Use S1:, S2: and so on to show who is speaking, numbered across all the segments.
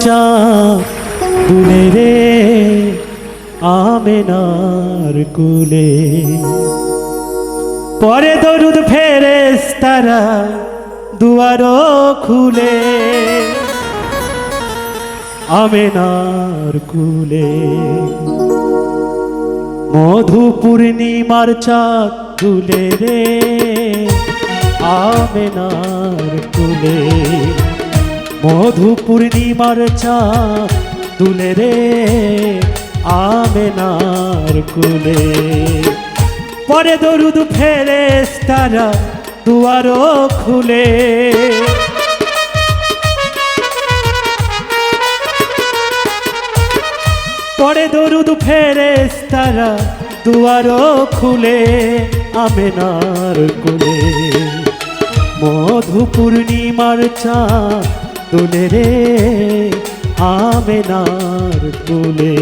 S1: চা দুলে রে আমেনার কুলে। পরে দরুদ ফেরেস তারা দুয়ারো খুলে। আমেনার কুলে। মধু পূর্ণিমার চাঁদ তুলে রে আমেনার কুলে। মধু পূর্ণিমার চাঁদ তুলে রে, আমেনার কুলে। পরে দরুদ ফেরেস তারা দুয়ারো খুলে। পরে দরুদ ফেরে তারা দুয়ারো খুলে, আমেনার কুলে। মধু পূর্ণিমার চাঁদ তুলে রে আমেনার কুলে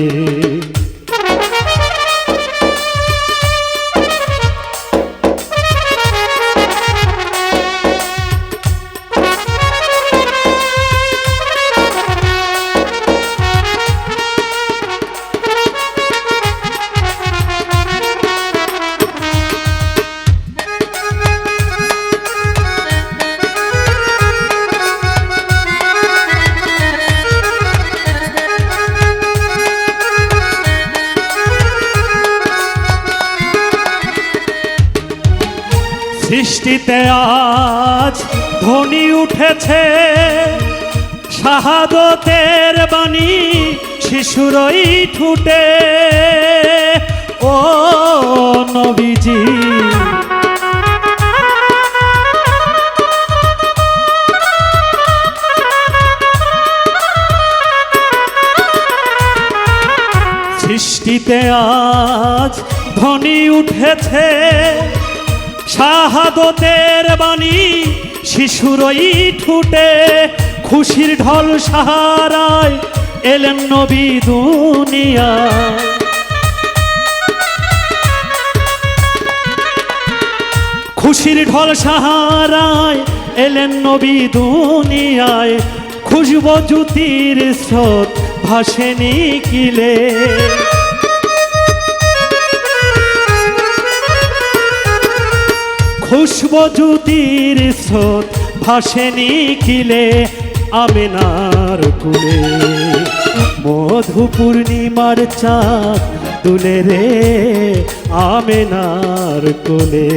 S1: সৃষ্টিতে আজ ধ্বনি উঠেছে। শাহাদতের বাণী শিশুরই ঠুটে। ও নবীজি। সৃষ্টিতে আজ ধ্বনি উঠেছে। শাহাদতের বাণী শিশুরই ঠুটে, খুশির ঢল সাহারায় এলেন নবী দুনিয়া খুশির ঢল সাহারায় এলেন নবী দুনিয়ায়, খুশব জ্যোতির স্রোত ভাসে নিকিলে খুশব জ্যোতির স্রোত ভাসে নিখিলে আমেনার কুলে। মধু পূর্ণিমার চাঁদ তুলে রে আমেনার কুলে।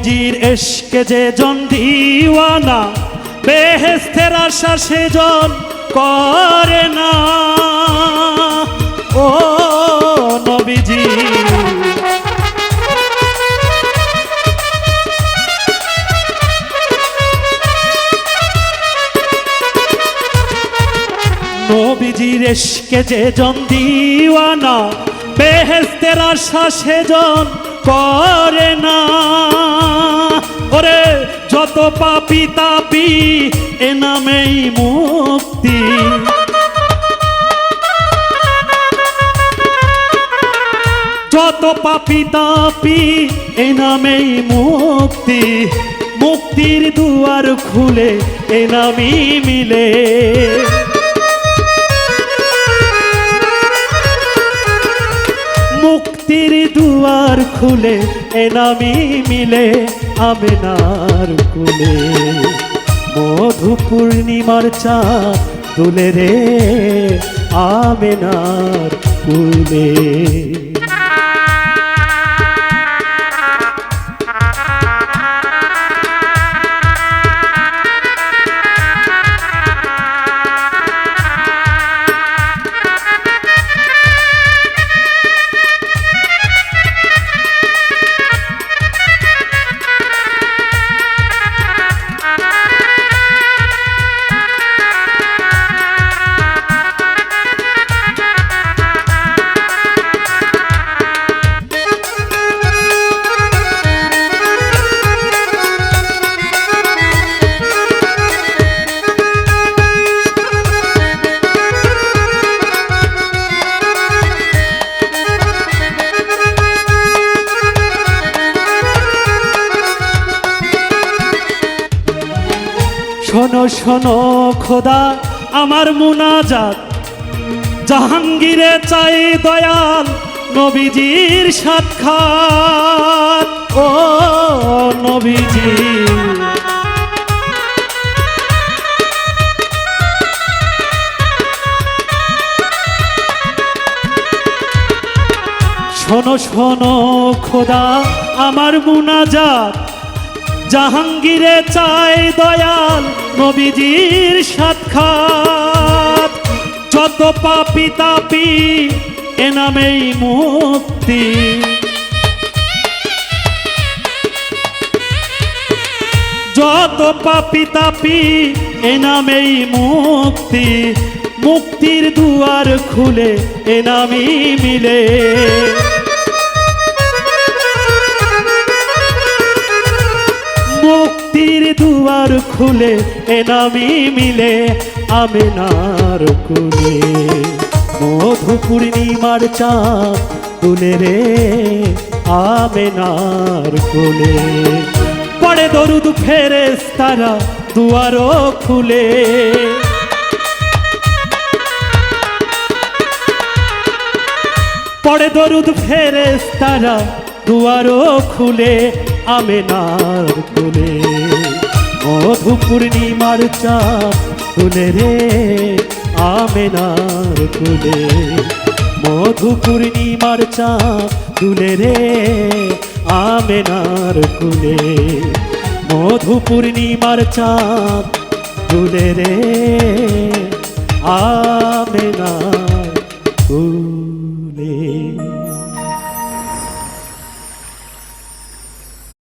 S1: নবীজির এসকে যে জন দিওয়ানা বেহেস্তের আশা সে জন করে না। ও নবীজি। নবীজির এসকে যে জন দিওয়ানা বেহেস্তের আশা সে জন করে না। ওরে যত পাপি তাপি এ নামেই মুক্তি। যত পাপি তাপি এ নামেই মুক্তি। মুক্তির দুয়ার খুলে এ নামই মিলে। মুক্তির দুয়ার খুলে এ নামি মিলে। আমেনার কুলে মধু পূর্ণিমার চাঁদ তুলে রে আমেনার কুলে। শোনো শোনো খোদা, আমার মুনাজাত। জাহাঙ্গীরে চাই দয়াল, নবীজির সাক্ষাৎ। ও নবীজি। শোনো শোনো খোদা, আমার মুনাজাত। জাহাঙ্গীরে চাই দয়াল নবীজির সাক্ষাৎ। যত পাপি তাপি এ নামেই মুক্তি। যত পাপি তাপি এ নামেই মুক্তি। মুক্তির দুয়ার খুলে এ নামই মিলে। মুক্তির দুয়ার খুলে এ নামি মিলে আমেনার কুলে। মধু পূর্ণিমার চাঁদ তুলে রে আমেনার কুলে। পড়ে দরুদ ফেরেস তারা দুয়ারও খুলে। পড়ে দরুদ ফেরেস তারা দুয়ারও খুলে আমেনার খুলে মধু পূর্ণিমার চাপ তুলে রে, আমেনার খুলে মধু পূর্ণিমার চাপ তুলে রে, আমেনার কুলে মধু পূর্ণিমার চাঁদ তুলে রে, আমেনার কুলে